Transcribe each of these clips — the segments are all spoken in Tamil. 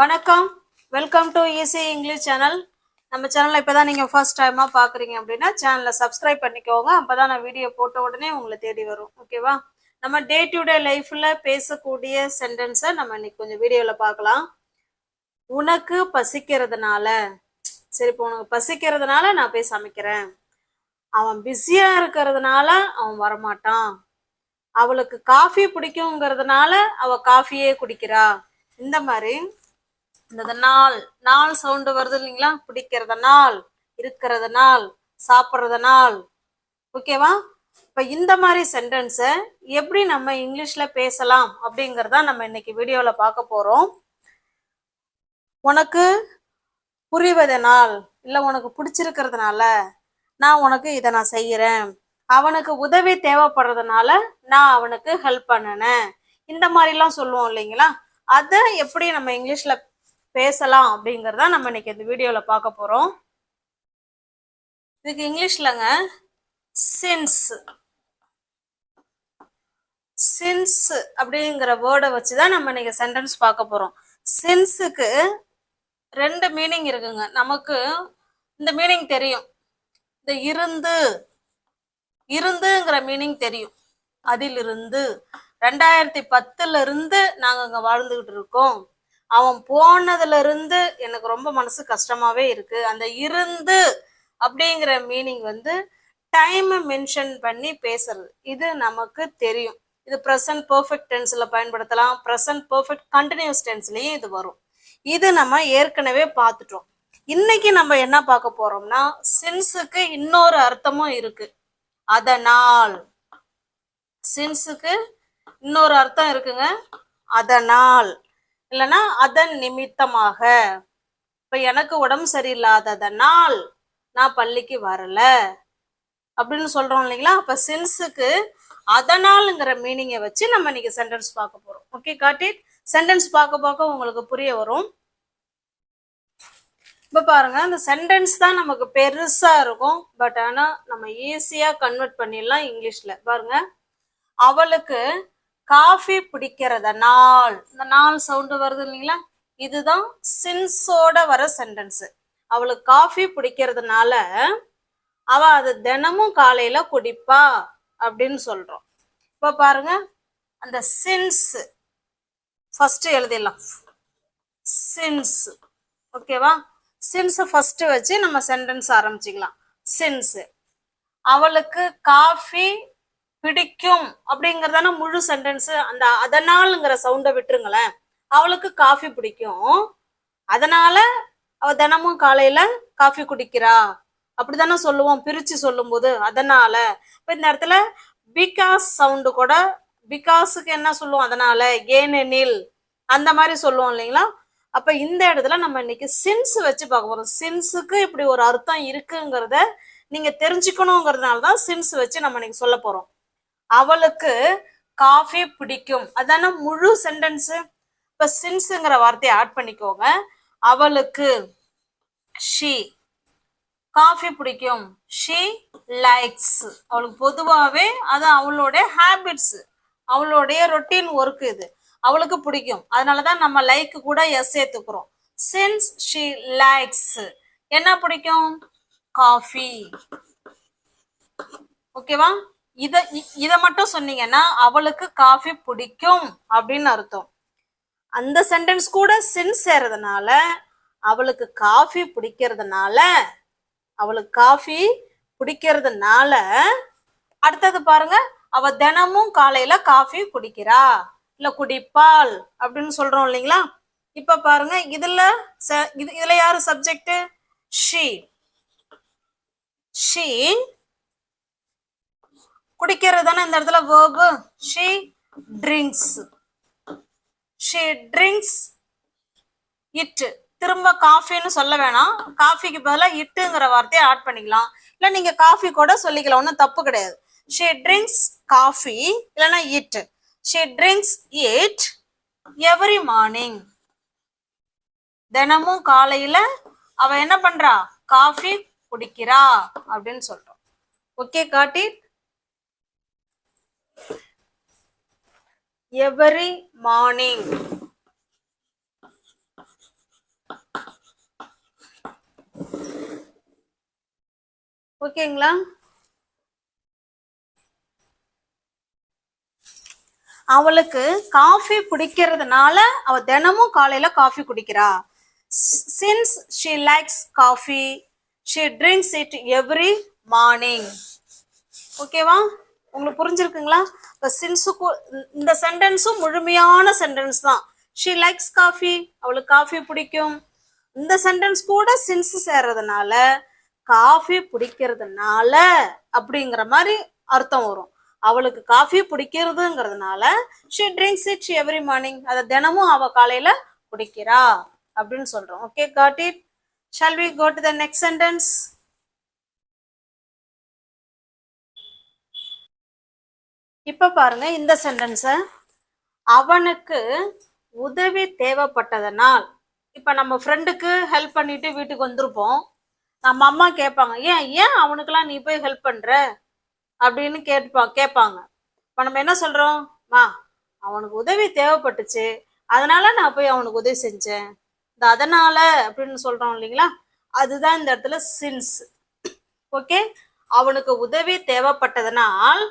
வணக்கம். Welcome to easy English channel நம்ம சேனலை இப்போ தான் நீங்கள் ஃபர்ஸ்ட் டைமாக பார்க்குறீங்க அப்படின்னா சேனலை சப்ஸ்கிரைப் பண்ணிக்கோங்க. அப்போ தான் நான் வீடியோ போட்ட உடனே உங்களை தேடி வரும். ஓகேவா நம்ம டே டு டே லைஃப்பில் பேசக்கூடிய சென்டென்ஸை நம்ம இன்னைக்கு கொஞ்சம் வீடியோவில் பார்க்கலாம். உனக்கு பசிக்கிறதுனால. சரி இப்போ உனக்கு பசிக்கிறதுனால நான் போய் சமைக்கிறேன். அவன் பிஸியாக இருக்கிறதுனால அவன் வரமாட்டான். அவளுக்கு காஃபி பிடிக்குங்கிறதுனால அவள் காஃபியே குடிக்கிறா. இந்த மாதிரி இந்த நாள் நாள் சவுண்டு வருது இல்லைங்களா? பிடிக்கிறத நாள் இருக்கிறத நாள் சாப்பிட்றத நாள் ஓகேவா? இப்போ இந்த மாதிரி சென்டென்ஸை எப்படி நம்ம இங்கிலீஷில் பேசலாம் அப்படிங்கிறத நம்ம இன்னைக்கு வீடியோவில் பார்க்க போகிறோம் உனக்கு புரிவதனால் இல்லை உனக்கு பிடிச்சிருக்கிறதுனால நான் உனக்கு இதை நான் செய்கிறேன் அவனுக்கு உதவி தேவைப்படுறதுனால நான் அவனுக்கு ஹெல்ப் பண்ணினேன். இந்த மாதிரிலாம் சொல்லுவோம் இல்லைங்களா? அதை எப்படி நம்ம இங்கிலீஷில் பேசலாம் அப்படிங்கிறத நம்ம இன்னைக்கு இந்த வீடியோவில் பார்க்க போகிறோம் இதுக்கு இங்கிலீஷ்லங்க சின்ஸ் சின்ஸ் அப்படிங்கிற வேர்டை வச்சு தான் நம்ம இன்னைக்கு சென்டென்ஸ் பார்க்க போகிறோம் சின்ஸுக்கு ரெண்டு மீனிங் இருக்குங்க. நமக்கு இந்த மீனிங் தெரியும். இந்த இருந்து இருந்துங்கிற மீனிங் தெரியும். அதிலிருந்து ரெண்டாயிரத்தி பத்துல இருந்து நாங்கள் இங்கே வாழ்ந்துகிட்டு இருக்கோம். அவன் போனதுல இருந்து எனக்கு ரொம்ப மனசு கஷ்டமாவே இருக்கு. அந்த இருந்து அப்படிங்கிற மீனிங் வந்து டைம் மென்ஷன் பண்ணி பேசுறது. இது நமக்கு தெரியும். இது ப்ரெசன்ட் பர்ஃபெக்ட் டென்ஸில் பயன்படுத்தலாம். ப்ரெசன்ட் பர்ஃபெக்ட் கண்டினியூஸ் டென்ஸ்லையும் இது வரும். இது நம்ம ஏற்கனவே பார்த்துட்டோம். இன்னைக்கு நம்ம என்ன பார்க்க போறோம்னா சின்ஸுக்கு இன்னொரு அர்த்தமும் இருக்கு. அதனால் சின்ஸுக்கு இன்னொரு அர்த்தம் இருக்குங்க. அதனால். இல்லைன்னா அதன் நிமித்தமாக. இப்போ எனக்கு உடம்பு சரியில்லாததனால் நான் பள்ளிக்கு வரல. அப்படின்னு சொல்றோம் இல்லைங்களா? அப்ப சின்ஸுக்கு அதனால்ங்கிற மீனிங்கை வச்சு நம்ம இன்னைக்கு சென்டென்ஸ் பார்க்க போறோம். ஓகே காட்டி சென்டென்ஸ் பார்க்க பார்க்க உங்களுக்கு புரிய வரும். இப்ப பாருங்க அந்த சென்டென்ஸ் தான் நமக்கு பெருசா இருக்கும். பட் ஆனா நம்ம ஈஸியா கன்வெர்ட் பண்ணிடலாம் இங்கிலீஷ்ல. பாருங்க அவளுக்கு காஃபி பிடிக்கிறத நாள் இந்த நாள் சவுண்டு வருது இல்லைங்களா? இதுதான் சின்ஸோட வர சென்டென்ஸ் அவளுக்கு காஃபி பிடிக்கிறதுனால அவ அது தினமும் காலையில குடிப்பா அப்படின்னு சொல்றோம். இப்ப பாருங்க அந்த சின்ஸ் ஃபர்ஸ்ட் எழுதிடலாம். சின்ஸ் ஓகேவா சின்ஸ் ஃபர்ஸ்ட் வச்சு நம்ம சென்டென்ஸ் ஆரம்பிச்சுக்கலாம். சின்ஸ். அவளுக்கு காஃபி பிடிக்கும் அப்படிங்கறதான முழு சென்டென்ஸ் அந்த அதனால்ங்கிற சவுண்டை விட்டுருங்களேன். அவளுக்கு காஃபி பிடிக்கும். அதனால அவ தினமும் காலையில காஃபி குடிக்கிறா. அப்படிதானே சொல்லுவோம். பிரிச்சு சொல்லும்போது அதனால. இப்ப இந்த இடத்துல பிகாஸ் சவுண்டு கூட பிகாஸுக்கு என்ன சொல்லுவோம் அதனால? ஏனெனில். அந்த மாதிரி சொல்லுவோம் இல்லைங்களா? அப்ப இந்த இடத்துல நம்ம இன்னைக்கு சின்ஸ் வச்சு பார்க்க போறோம். சின்ஸுக்கு இப்படி ஒரு அர்த்தம் இருக்குங்கிறத நீங்க தெரிஞ்சுக்கணுங்கிறதுனால தான் சின்ஸ் வச்சு நம்ம இன்னைக்கு சொல்ல போறோம். அவளுக்கு காஃபி பிடிக்கும். அதான முழு சென்டென்ஸ் இப்ப சின்ஸுங்கிற வார்த்தையை ஆட் பண்ணிக்கோங்க. அவளுக்கு ஷி காஃபி பிடிக்கும். ஷி லைக்ஸ் அவளுக்கு பொதுவாகவே அது அவளுடைய ஹேபிட்ஸ் அவளுடைய ரொட்டீன் ஒர்க் இது. அவளுக்கு பிடிக்கும். அதனால தான் நம்ம லைக் கூட எஸ் சேர்த்துக்கிறோம். சின்ஸ் ஷி லைக்ஸ் என்ன பிடிக்கும்? காஃபி ஓகேவா இத இ- இத மட்டும் சொன்னீங்கன்னா அவளுக்கு காஃபி பிடிக்கும் அப்படின்னு அர்த்தம். அந்த சென்டென்ஸ் கூட சின்ஸ் சேரதுனால அவளுக்கு காஃபி பிடிக்கிறதுனால அவளுக்கு காஃபி பிடிக்கிறதுனால அடுத்தது பாருங்க அவ தினமும் காலையில காஃபி குடிக்கிறா இல்ல குடிப்பாள் அப்படின்னு சொல்றோம் இல்லைங்களா? இப்ப பாருங்க இதுல ச- இது இதுல யாரு சப்ஜெக்ட் ஷீ ஷீ குடிக்கிறது தானே இந்த இடத்துல verb she drinks she drinks it திரும்ப காஃபின்னு சொல்ல வேணாம். காஃபிக்கு பதிலாக இட்டுங்கிற வார்த்தையை ஆட் பண்ணிக்கலாம். இல்லை நீங்க காஃபி கூட சொல்லிக்கலாம். ஒன்றும் தப்பு கிடையாது. ஷீ ட்ரிங்க்ஸ் காஃபி இல்லைன்னா it she drinks it every morning தினமும் காலையில அவ என்ன பண்றா? காஃபி குடிக்கிறா அப்படின்னு சொல்றோம். ஓகே காட்டி எவரி மார்னிங் ஓகேங்களா அவளுக்கு காஃபி பிடிக்கிறதுனால அவ தினமும் காலையில coffee குடிக்கிறா. Since she likes coffee she drinks it every morning ஓகேவா உங்களுக்கு புரிஞ்சிருக்குங்களா? இப்போ சின்ஸுக்கு இந்த சென்டென்ஸும் முழுமையான சென்டென்ஸ் தான். ஷீ லைக்ஸ் காஃபி அவளுக்கு காஃபி பிடிக்கும். இந்த சென்டென்ஸ் கூட சின்ஸ் சேர்றதுனால காஃபி பிடிக்கிறதுனால அப்படிங்கிற மாதிரி அர்த்தம் வரும். அவளுக்கு coffee பிடிக்கிறதுங்கிறதுனால she drinks it every morning அதை தினமும் அவ காலையில குடிக்கிறா அப்படின்னு சொல்றோம். Okay got it shall we go to the next sentence இப்போ பாருங்க இந்த சென்டென்ஸை அவனுக்கு உதவி தேவைப்பட்டதனால் இப்போ நம்ம ஃப்ரெண்டுக்கு ஹெல்ப் பண்ணிட்டு வீட்டுக்கு வந்திருப்போம். நம்ம அம்மா கேட்பாங்க ஏன் ஏன் அவனுக்கெல்லாம் நீ போய் ஹெல்ப் பண்ணுற அப்படின்னு கேட்பா கேட்பாங்க. இப்போ நம்ம என்ன சொல்கிறோம் மா அவனுக்கு உதவி தேவைப்பட்டுச்சு. அதனால நான் போய் அவனுக்கு உதவி செஞ்சேன். இந்த அதனால அப்படின்னு சொல்கிறோம் இல்லைங்களா? அதுதான் இந்த இடத்துல சின்ஸ் ஓகே அவனுக்கு உதவி தேவைப்பட்டதனால்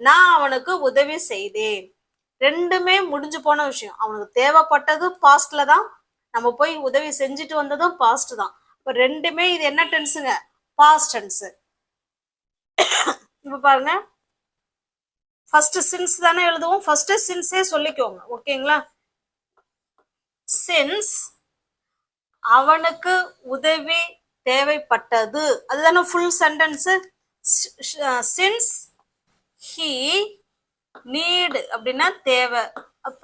நான் அவனுக்கு உதவி செய்தேன். ரெண்டுமே முடிஞ்சு போன விஷயம். அவனுக்கு தேவைப்பட்டது பாஸ்ட்ல தான். நம்ம போய் உதவி செஞ்சுட்டு வந்ததும் பாஸ்ட் தான். இப்போ ரெண்டுமே இது என்ன டென்ஸுங்க பாஸ்ட் டென்ஸ் இப்போ பாருங்க. ஃபர்ஸ்ட் சின்ஸ் தானே எழுதுவோம். ஃபர்ஸ்ட் சின்ஸே சொல்லிக்கோங்க. ஓகேங்களா சின்ஸ் அவனுக்கு உதவி தேவைப்பட்டது. அதுதானே full sentence since he need அப்படின்னா தேவை.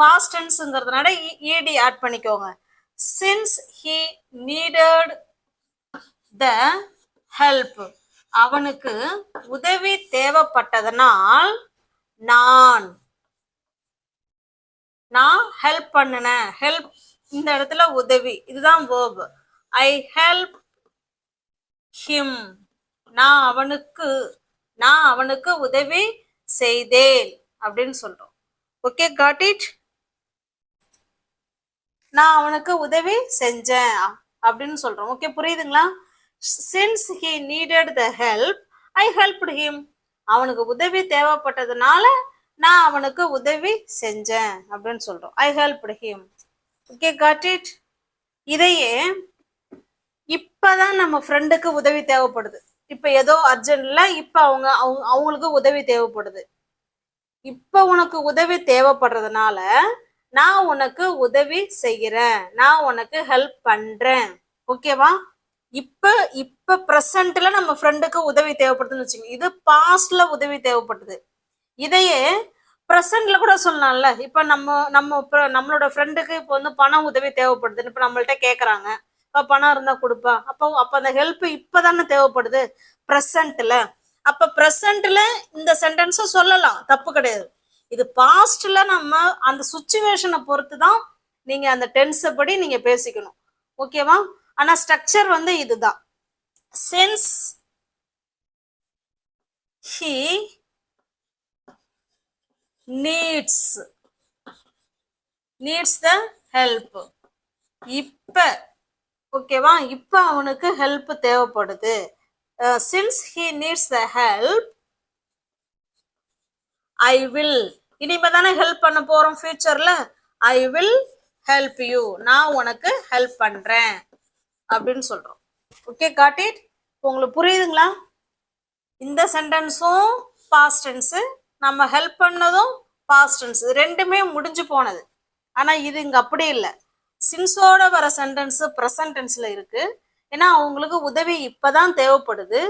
பாஸ்ட் டென்ஸுங்கிறதுனால இடி e, ஆட் பண்ணிக்கோங்க. Since he needed the help அவனுக்கு உதவி தேவைப்பட்டதனால் நான் நான் ஹெல்ப் பண்ணினேன். ஹெல்ப் இந்த இடத்துல உதவி. இதுதான் வேர்ப் ஐ ஹெல்ப் ஹிம் நான் அவனுக்கு நான் அவனுக்கு உதவி செய்தேன் அப்படின்னு சொல்றோம். ஓகே காட் இட் நான் அவனுக்கு உதவி செஞ்சேன் அப்படின்னு சொல்றோம். ஓகே புரியுதுங்களா? Since he needed the help I help him அவனுக்கு உதவி தேவைப்பட்டதுனால நான் அவனுக்கு உதவி செஞ்சேன் அப்படின்னு சொல்றோம். I help him okay got it இதையே இப்பதான் நம்ம ஃப்ரெண்டுக்கு உதவி தேவைப்படுது. இப்ப ஏதோ அர்ஜென்ட்ல இப்ப அவங்க அவங்க அவங்களுக்கு உதவி தேவைப்படுது. இப்ப உனக்கு உதவி தேவைப்படுறதுனால நான் உனக்கு உதவி செய்கிறேன் நான் உனக்கு ஹெல்ப் பண்றேன். ஓகேவா இப்ப இப்ப பிரசன்ட்ல நம்ம ஃப்ரெண்டுக்கு உதவி தேவைப்படுதுன்னு வச்சுக்கோங்க. இது பாஸ்ட்ல உதவி தேவைப்படுது. இதையே ப்ரெசன்ட்ல கூட சொல்லலாம்ல. இப்ப நம்ம நம்ம நம்மளோட ஃப்ரெண்டுக்கு இப்போ வந்து பணம் உதவி தேவைப்படுதுன்னு இப்ப நம்மள்ட்ட கேக்குறாங்க. பணம் இருந்தா கொடுப்பா. அப்போ அப்ப அந்த ஹெல்ப் இப்பதானே தேவைப்படுது. ப்ரெசன்ட்ல அப்ப ப்ரெசன்ட்ல இந்த சென்டென்ஸும் சொல்லலாம். தப்பு கிடையாது. இது பாஸ்ட்ல நம்ம அந்த சுச்சுவேஷனை பொறுத்து தான் நீங்க அந்த டென்ஸை படி நீங்க பேசிக்கணும். ஓகேவா ஆனா ஸ்ட்ரக்சர் வந்து இதுதான். Since he needs needs the help இப்ப ஓகேவா? இப்போ அவனுக்கு ஹெல்ப் தேவைப்படுது. Since he needs the help I will இனிமே தானே ஹெல்ப் பண்ண போறோம் ஃபியூச்சர்ல ஐ வில் ஹெல்ப் யூ நான் உனக்கு ஹெல்ப் பண்றேன். அப்படின்னு சொல்றோம். ஓகே காட் இட் உங்களுக்கு புரியுதுங்களா? இந்த சென்டென்ஸும் பாஸ்ட் டென்ஸு நம்ம ஹெல்ப் பண்ணதும் பாஸ்ட் டென்ஸ் ரெண்டுமே முடிஞ்சு போனது. ஆனா இது இங்க அப்படி இல்லை. சின்ஸோட வர சென்டென்ஸ் ப்ரெசன்ட் டென்ஸ்ல இருக்கு. ஏன்னா அவங்களுக்கு உதவி இப்பதான் தேவைப்படுது.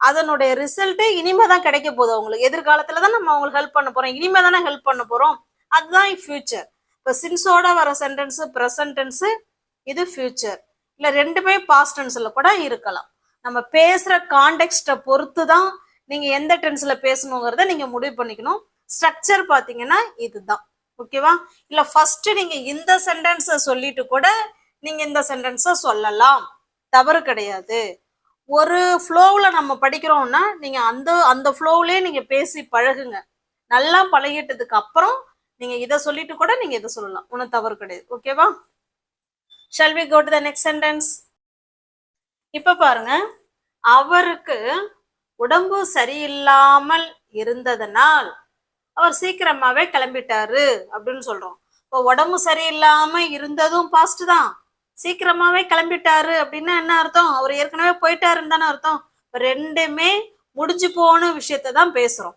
அதனுடைய ரிசல்ட்டு இனிமே தான் கிடைக்க போகுது அவங்களுக்கு. எதிர்காலத்துல தான் நம்ம அவங்களுக்கு ஹெல்ப் பண்ண போறோம். இனிமே தானே ஹெல்ப் பண்ண போறோம். அதுதான் ஃபியூச்சர் இப்போ சின்ஸோட வர சென்டென்ஸ் ப்ரெசன்ட் டென்ஸ் இது ஃபியூச்சர் இல்லை ரெண்டுமே பாஸ்ட் டென்ஸ்ல கூட இருக்கலாம். நம்ம பேசுற கான்டெக்ட்டை பொறுத்து தான் நீங்க எந்த டென்ஸ்ல பேசணுங்கிறத நீங்க முடிவு பண்ணிக்கணும். ஸ்ட்ரக்சர் பாத்தீங்கன்னா இதுதான். ஓகேவா இல்ல ஃபர்ஸ்ட் நீங்க இந்த சென்டென்ஸை சொல்லிட்டு கூட நீங்க இந்த சென்டென்ஸை சொல்லலாம். தவறு கிடையாது. ஒரு ஃப்ளோவில் நம்ம படிக்கிறோம்னா நீங்க அந்த அந்த ஃப்ளோவிலே நீங்க பேசி பழகுங்க. நல்லா பழகிட்டதுக்கு அப்புறம் நீங்க இதை சொல்லிட்டு கூட நீங்க இதை சொல்லலாம். ஒன்றும் தவறு கிடையாது. ஓகேவா shall we go to the next sentence இப்போ பாருங்க. அவருக்கு உடம்பு சரியில்லாமல் இருந்ததனால் அவர் சீக்கிரமாவே கிளம்பிட்டாரு அப்படின்னு சொல்றோம். இப்போ உடம்பு சரியில்லாம இருந்ததும் பாஸ்ட் தான். சீக்கிரமாவே கிளம்பிட்டாரு அப்படின்னா என்ன அர்த்தம்? அவர் ஏற்கனவே போயிட்டாருன்னு தானே அர்த்தம். ரெண்டுமே முடிஞ்சு போன விஷயத்தை தான் பேசுறோம்.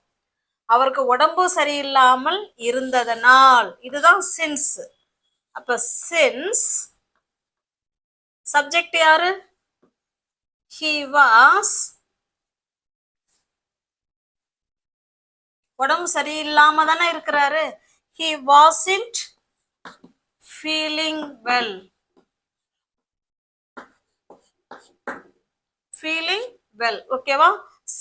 அவருக்கு உடம்பு சரியில்லாமல் இருந்ததனால் இதுதான் சின்ஸ் அப்ப சின்ஸ் சப்ஜெக்ட் யாரு? ஹி வாஸ் உடம்பு சரியில்லாம தானே இருக்கிறாரு. He wasn't feeling well feeling well ஓகேவா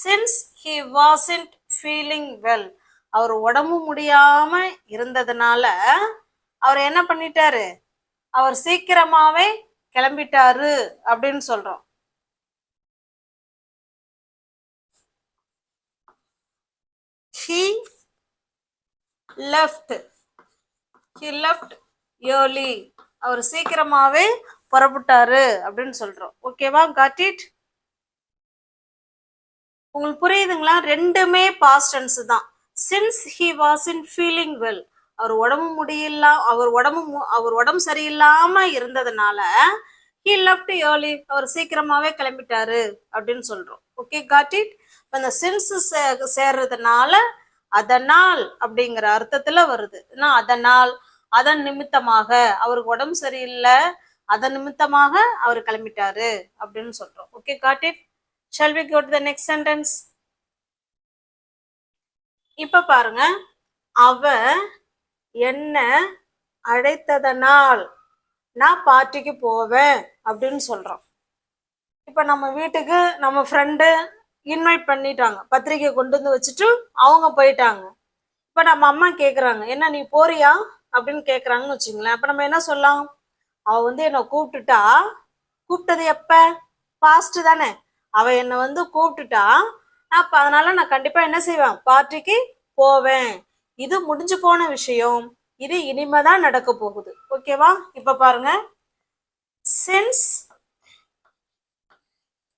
since he wasn't feeling well அவர் உடம்பு முடியாம இருந்ததுனால அவர் என்ன பண்ணிட்டாரு? அவர் சீக்கிரமாவே கிளம்பிட்டாரு அப்படின்னு சொல்றோம். He left. He left early. அவர் சீக்கிரமாவே புறப்பட்டாரு அப்படின்னு சொல்றோம். ஓகேவா காட் இட் உங்களுக்கு புரியுதுங்களா? ரெண்டுமே பாஸ்டன்ஸ் தான். Since he was in feeling well அவர் உடம்பு முடியல அவர் உடம்பு மு- அவர் உடம்பு சரியில்லாம இருந்ததுனால ஹி லெஃப்ட் ஏர்லி அவர் சீக்கிரமாவே கிளம்பிட்டாரு அப்படின்னு சொல்றோம். ஓகே காட் இட் அந்த சின்ஸ் சேர்றதுனால அதனால் அப்படிங்கிற அர்த்தத்துல வருது. ஏன்னா அதனால் அதன் நிமித்தமாக அவருக்கு உடம்பு சரியில்லை அதன் நிமித்தமாக அவர் கிளம்பிட்டாரு அப்படின்னு சொல்றோம். Okay got it shall we go to the next sentence இப்ப பாருங்க. அவ என்ன அழைத்ததனால் நான் பார்ட்டிக்கு போவேன் அப்படின்னு சொல்றோம். இப்ப நம்ம வீட்டுக்கு நம்ம ஃப்ரெண்டு இன்வைட் பண்ணிட்டாங்க. பத்திரிக்கை கொண்டு வந்து வச்சுட்டு அவங்க போயிட்டாங்க. இப்போ நம்ம அம்மா கேட்குறாங்க என்ன நீ போறியா? அப்படின்னு கேட்குறாங்கன்னு வச்சுங்களேன் அப்போ நம்ம என்ன சொல்லலாம்? அவள் வந்து என்னை கூப்பிட்டுட்டா. கூப்பிட்டது எப்போ? பாஸ்ட்டு தானே. அவள் என்னை வந்து கூப்பிட்டுட்டா. நான் அப்ப அதனால நான் கண்டிப்பாக என்ன செய்வேன்? பார்ட்டிக்கு போவேன். இது முடிஞ்சு போன விஷயம். இது இனிமேதான் நடக்க போகுது. ஓகேவா இப்போ பாருங்க. சின்ஸ்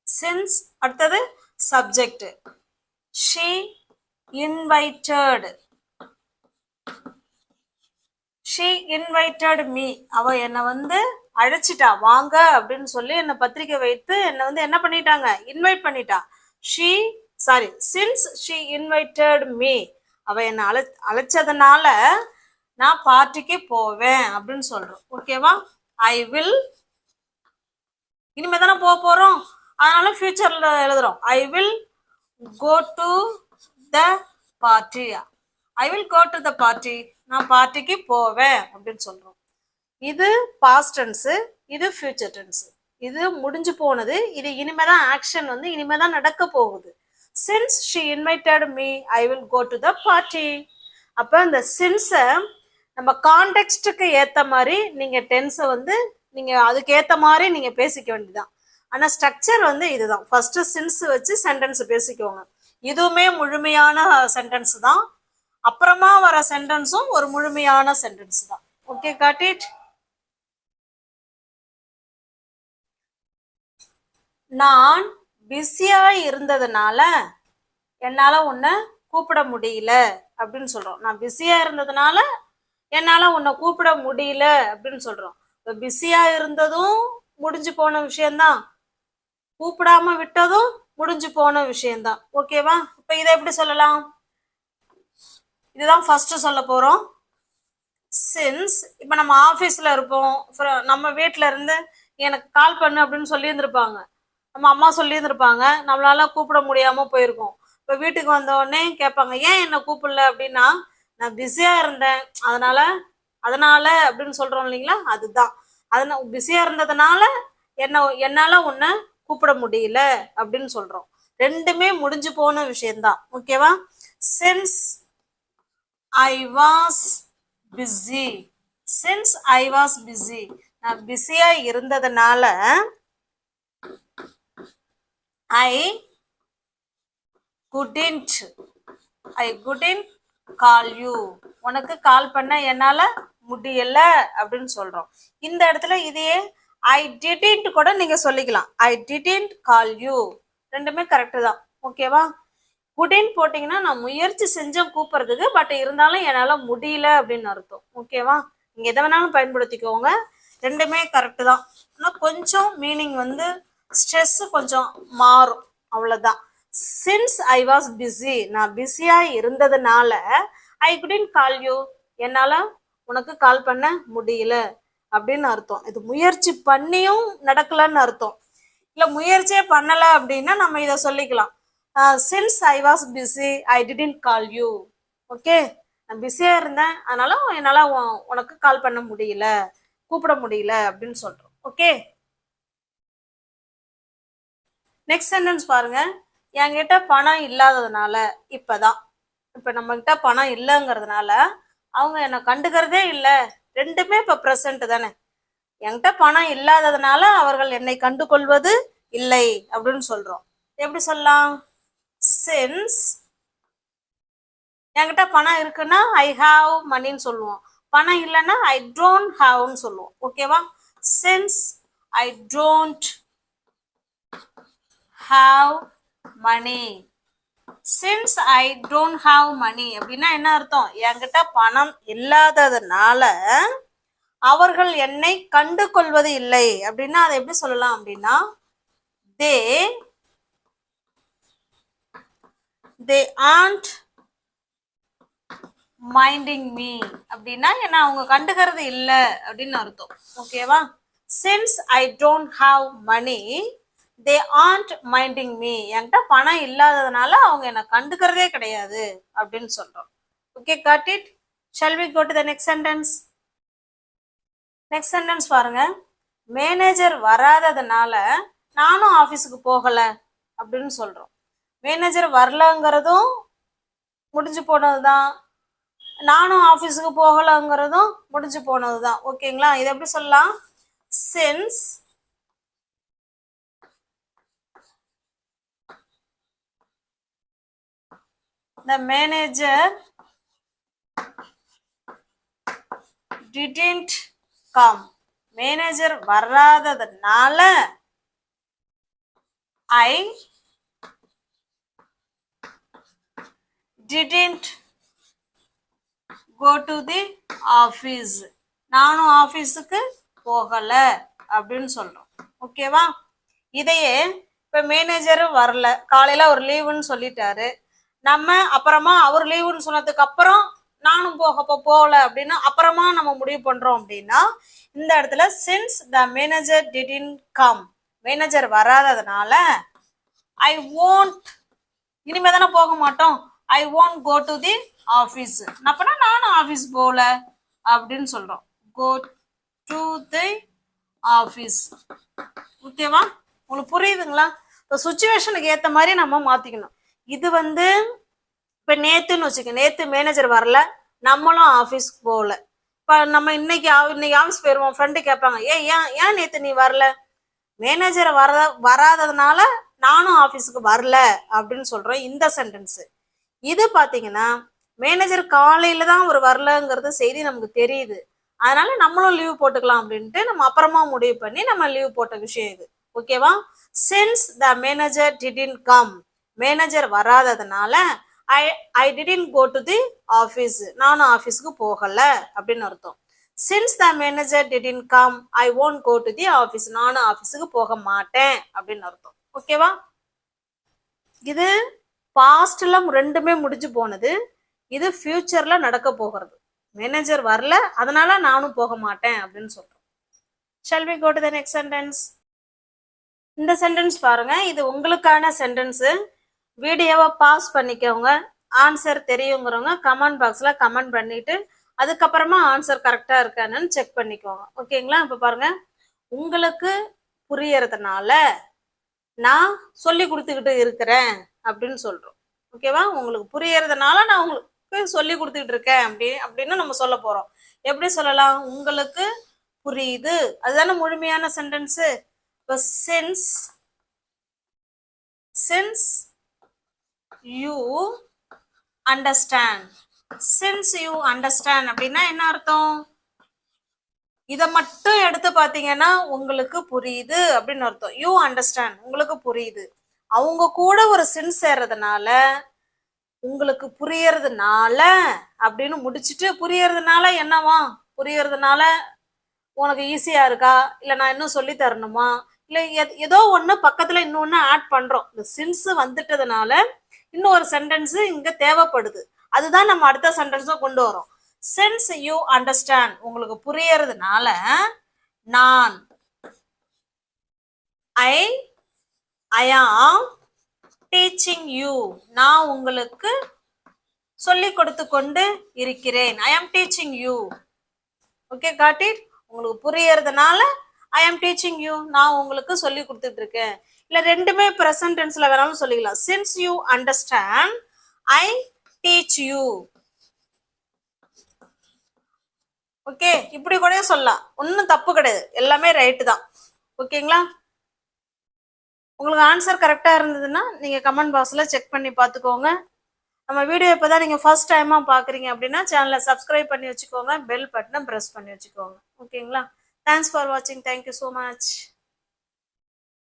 சின்ஸ் அடுத்தது subject she invited she invited me அவ என்னை வந்து அழைச்சிட்டா. வாங்க அப்படின்னு சொல்லி என்னை பத்திரிக்கை வைத்து என்னை வந்து என்ன பண்ணிட்டாங்க? இன்வைட் பண்ணிட்டா. She sorry since she invited me அவ என்னை அழை அழைச்சதுனால நான் பார்ட்டிக்கு போவேன் அப்படின்னு சொல்றோம். ஓகேவா ஐ வில் இனிமே தானே போக போறோம்? அதனால ஃபியூச்சர்ல எழுதுறோம். I will go to the party I will go to the party நான் பார்ட்டிக்கு போவேன் அப்படின்னு சொல்றோம். இது பாஸ்ட் டென்ஸு இது ஃபியூச்சர் டென்ஸு இது முடிஞ்சு போனது இது இனிமே தான் ஆக்ஷன் வந்து இனிமேதான் நடக்க போகுது. Since she invited me I will go to the party அப்போ இந்த சின்ஸை நம்ம கான்டெக்ஸ்டுக்கு ஏற்ற மாதிரி நீங்கள் டென்ஸை வந்து நீங்கள் அதுக்கு ஏற்ற மாதிரி நீங்கள் பேசிக்க வேண்டியதுதான். ஆனால் ஸ்ட்ரக்சர் வந்து இதுதான். ஃபர்ஸ்ட் சின்ஸ் வச்சு சென்டென்ஸ் பேசிக்கோங்க. இதுவுமே முழுமையான சென்டென்ஸ் தான். அப்புறமா வர சென்டென்ஸும் ஒரு முழுமையான சென்டென்ஸ் தான். ஓகே காட் இட் நான் பிஸியா இருந்ததுனால என்னால உன்னை கூப்பிட முடியல அப்படின்னு சொல்றோம். நான் பிஸியா இருந்ததுனால என்னால உன்னை கூப்பிட முடியல அப்படின்னு சொல்றோம். இப்போ பிஸியா இருந்ததும் முடிஞ்சு போன விஷயம்தான். கூப்பிடாம விட்டதும் முடிஞ்சு போன விஷயம்தான். ஓகேவா இப்போ இதை எப்படி சொல்லலாம்? இதுதான் ஃபர்ஸ்ட் சொல்ல போறோம். சின்ஸ் இப்போ நம்ம ஆஃபீஸில் இருப்போம். நம்ம வீட்டில் இருந்து எனக்கு கால் பண்ணு அப்படின்னு சொல்லியிருந்திருப்பாங்க. நம்ம அம்மா சொல்லியிருந்திருப்பாங்க. நம்மளால கூப்பிட முடியாம போயிருக்கோம். இப்போ வீட்டுக்கு வந்தோடனே கேட்பாங்க ஏன் என்னை கூப்பிடல? அப்படின்னா நான் பிஸியாக இருந்தேன். அதனால அதனால அப்படின்னு சொல்கிறோம் இல்லைங்களா? அதுதான். அதனால் பிஸியாக இருந்ததுனால என்ன என்னால் உன்னை கூப்பிட முடியல அப்படின்னு சொல்றோம். ரெண்டுமே முடிஞ்சு போன விஷயம்தான். ஓகேவா? Since I was busy since I was busy நான் பிஸியா இருந்ததுனால I couldn't I couldn't call you உனக்கு கால் பண்ண என்னால முடியல அப்படின்னு சொல்றோம். இந்த இடத்துல இதையே ஐ டிடின்ட் கூட நீங்க சொல்லிக்கலாம். ஐ டிடின்ட் கால் யூ ரெண்டுமே கரெக்டு தான். ஓகேவா குடின்னு போட்டிங்கன்னா நான் முயற்சி செஞ்சேன் கூப்பிட்றதுக்கு பட் இருந்தாலும் என்னால் முடியல அப்படின்னு அர்த்தம். ஓகேவா நீங்கள் எதை வேணாலும் பயன்படுத்திக்கோங்க. ரெண்டுமே கரெக்டு தான். ஆனால் கொஞ்சம் மீனிங் வந்து ஸ்ட்ரெஸ்ஸு கொஞ்சம் மாறும். அவ்வளோதான் சின்ஸ் ஐ வாஸ் பிஸி நான் பிஸியாக இருந்ததுனால ஐ குடின் கால் யூ என்னால் உனக்கு கால் பண்ண முடியல. அப்படின்னு அர்த்தம். இது முயற்சி பண்ணியும் நடக்கலன்னு அர்த்தம். இல்லை முயற்சியே பண்ணலை அப்படின்னா நம்ம இதை சொல்லிக்கலாம். Since I was busy I didn't call you okay நான் பிஸியாக இருந்தேன். அதனால என்னால் உனக்கு கால் பண்ண முடியல. கூப்பிட முடியல அப்படின்னு சொல்கிறோம் ஓகே நெக்ஸ்ட் சென்டென்ஸ் பாருங்க. என்கிட்ட பணம் இல்லாததுனால இப்பதான். இப்போ நம்மக்கிட்ட பணம் இல்லைங்கிறதுனால அவங்க என்னை கண்டுக்கிறதே இல்லை. ரெண்டுமே இப்போ ப்ரெசண்ட் தானே. என்கிட்ட பணம் இல்லாததுனால அவர்கள் என்னை கண்டு கொள்வது இல்லை அப்படின்னு சொல்றோம். எப்படி சொல்லலாம்? சென்ஸ் என்கிட்ட பணம் இருக்குன்னா ஐ ஹாவ் மணின்னு சொல்லுவோம். பணம் இல்லைன்னா ஐ டோன்ட் ஹாவ்னு சொல்லுவோம். ஓகேவா since I don't have money since I don't have money அப்படின்னா என்ன அர்த்தம்? என்கிட்ட பணம் இல்லாததுனால அவர்கள் என்னை கண்டு கொள்வது இல்லை. அப்படின்னா அதை எப்படி சொல்லலாம் அப்படின்னா they they aren't minding me அப்படின்னா என்ன? அவங்க கண்டுக்கிறது இல்லை அப்படின்னு அர்த்தம். ஓகேவா since I don't have money they aren't minding me என்கிட்ட பணம் இல்லாததுனால அவங்க என்னை கண்டுக்கிறதே கிடையாது அப்படின்னு சொல்கிறோம் okay cut it shall we go to the next sentence next sentence பாருங்க. மேனேஜர் வராததுனால நானும் ஆஃபீஸுக்கு போகலை அப்படின்னு சொல்கிறோம் மேனேஜர் வரலங்கிறதும் முடிஞ்சு போனது தான் நானும் ஆஃபீஸுக்கு போகலைங்கிறதும் முடிஞ்சு போனது தான் ஓகேங்களா இதை எப்படி சொல்லலாம்? Since the manager didn't come. Manager வராததுனால I didn't go to the office. நானும் ஆஃபீஸுக்கு போகல அப்படின்னு சொல்றோம். ஓகேவா இதையே இப்ப மேனேஜர் வரல. காலையில ஒரு லீவுன்னு சொல்லிட்டாரு. நம்ம அப்புறமா அவர் லீவுன்னு சொன்னதுக்கு அப்புறம் நானும் போக போகல அப்படின்னா அப்புறமா நம்ம முடிவு பண்றோம் அப்படின்னா இந்த இடத்துல since the manager didn't come manager வராததுனால I won't இனிமே தானே போக மாட்டோம். I won't go to the office அப்பனா நானும் ஆஃபீஸ் போகல அப்படின்னு சொல்றோம். கோ டு தி ஆஃபீஸ் ஓகேவா உங்களுக்கு புரியுதுங்களா? இப்போ சுச்சுவேஷனுக்கு ஏற்ற மாதிரி நம்ம மாற்றிக்கணும் இது வந்து இப்போ நேத்துன்னு வச்சுக்க நேத்து மேனேஜர் வரல நம்மளும் ஆஃபீஸ்க்கு போகல. இப்போ நம்ம இன்னைக்கு இன்னைக்கு ஆஃபீஸ் போயிடுவோம் ஃப்ரெண்டு கேட்பாங்க ஏன் ஏன் ஏன் நேத்து நீ வரல? மேனேஜர் வர வராததுனால நானும் ஆஃபீஸுக்கு வரல அப்படின்னு சொல்றோம் இந்த சென்டென்ஸ் இது பாத்தீங்கன்னா மேனேஜர் காலையில தான் ஒரு வரலங்கிறது செய்தி நமக்கு தெரியுது. அதனால நம்மளும் லீவ் போட்டுக்கலாம் அப்படின்ட்டு நம்ம அப்புறமா முடிவு பண்ணி நம்ம லீவ் போட்ட விஷயம் இது. ஓகேவா since the manager didn't come manager வராததுனால I I didn't go to the office நானும் ஆஃபீஸுக்கு போகல அப்படின்னு அர்த்தம். Since the manager didn't come I won't go to the office நானும் ஆஃபீஸுக்கு போக மாட்டேன் அப்படின்னு அர்த்தம். ஓகேவா இது பாஸ்ட்ல ரெண்டுமே முடிஞ்சு போனது. இது ஃபியூச்சர்ல நடக்க போகிறது. மேனேஜர் வரல அதனால நானும் போக மாட்டேன் அப்படின்னு சொல்றோம். Shall we go to the next sentence இந்த சென்டென்ஸ் பாருங்க. இது உங்களுக்கான சென்டென்ஸு வீடியோவை பாஸ் பண்ணிக்கோங்க. ஆன்சர் தெரியுங்கிறவங்க கமெண்ட் பாக்ஸில் கமெண்ட் பண்ணிவிட்டு அதுக்கப்புறமா ஆன்சர் கரெக்டாக இருக்கான்னு செக் பண்ணிக்கோங்க. ஓகேங்களா இப்போ பாருங்கள் உங்களுக்கு புரியறதுனால நான் சொல்லி கொடுத்துக்கிட்டு இருக்கிறேன் அப்படின்னு சொல்கிறோம் ஓகேவா உங்களுக்கு புரியறதுனால நான் உங்களுக்கு சொல்லி கொடுத்துக்கிட்டு இருக்கேன் அப்படி அப்படின்னு நம்ம சொல்ல போகிறோம் எப்படி சொல்லலாம்? உங்களுக்கு புரியுது. அதுதானே முழுமையான சென்டென்ஸு இப்போ since since you understand since you understand அப்படின்னா என்ன அர்த்தம்? இதை மட்டும் எடுத்து பார்த்தீங்கன்னா உங்களுக்கு புரியுது அப்படின்னு அர்த்தம். யூ அண்டர்ஸ்டாண்ட் உங்களுக்கு புரியுது. அவங்க கூட ஒரு சின் சேர்றதுனால உங்களுக்கு புரியறதுனால அப்படின்னு முடிச்சிட்டு புரியறதுனால என்னவா? புரியறதுனால உனக்கு ஈஸியா இருக்கா? இல்ல நான் இன்னும் சொல்லி தரணுமா? இல்லை எத்- ஏதோ ஒன்று பக்கத்துல இன்னொன்னு ஆட் பண்றோம். இந்த சின்ஸ் வந்துட்டதுனால இன்னொரு சென்டென்ஸ் இங்க தேவைப்படுது. அதுதான் நம்ம அடுத்த சென்டென்ஸும் கொண்டு வரோம். சென்ஸ் யூ அண்டர்ஸ்டாண்ட் உங்களுக்கு புரியறதுனால நான் ஐ ஐ ஆம் டீச்சிங் யூ நான் உங்களுக்கு சொல்லிக் கொடுத்து கொண்டு இருக்கிறேன். ஐ ஆம் டீச்சிங் யூ ஓகே காட்டிட் உங்களுக்கு புரியறதுனால ஐ ஆம் டீச்சிங் யூ நான் உங்களுக்கு சொல்லி கொடுத்துட்டு இருக்கேன் இல்லை ரெண்டுமே ப்ரெசன்ட் வேணாலும் சொல்லிக்கலாம். Since you understand I teach you okay இப்படி கூட சொல்லலாம். ஒன்றும் தப்பு கிடையாது. எல்லாமே ரைட்டு தான். ஓகேங்களா உங்களுக்கு ஆன்சர் கரெக்டாக இருந்ததுன்னா நீங்கள் கமெண்ட் பாக்ஸில் செக் பண்ணி பார்த்துக்கோங்க. நம்ம வீடியோ இப்போ தான் நீங்கள் ஃபர்ஸ்ட் டைமாக பார்க்குறீங்க அப்படின்னா சேனலை சப்ஸ்கிரைப் பண்ணி வச்சுக்கோங்க. பெல் பட்டனை ப்ரெஸ் பண்ணி வச்சுக்கோங்க. ஓகேங்களா Thanks for watching. Thank you so much.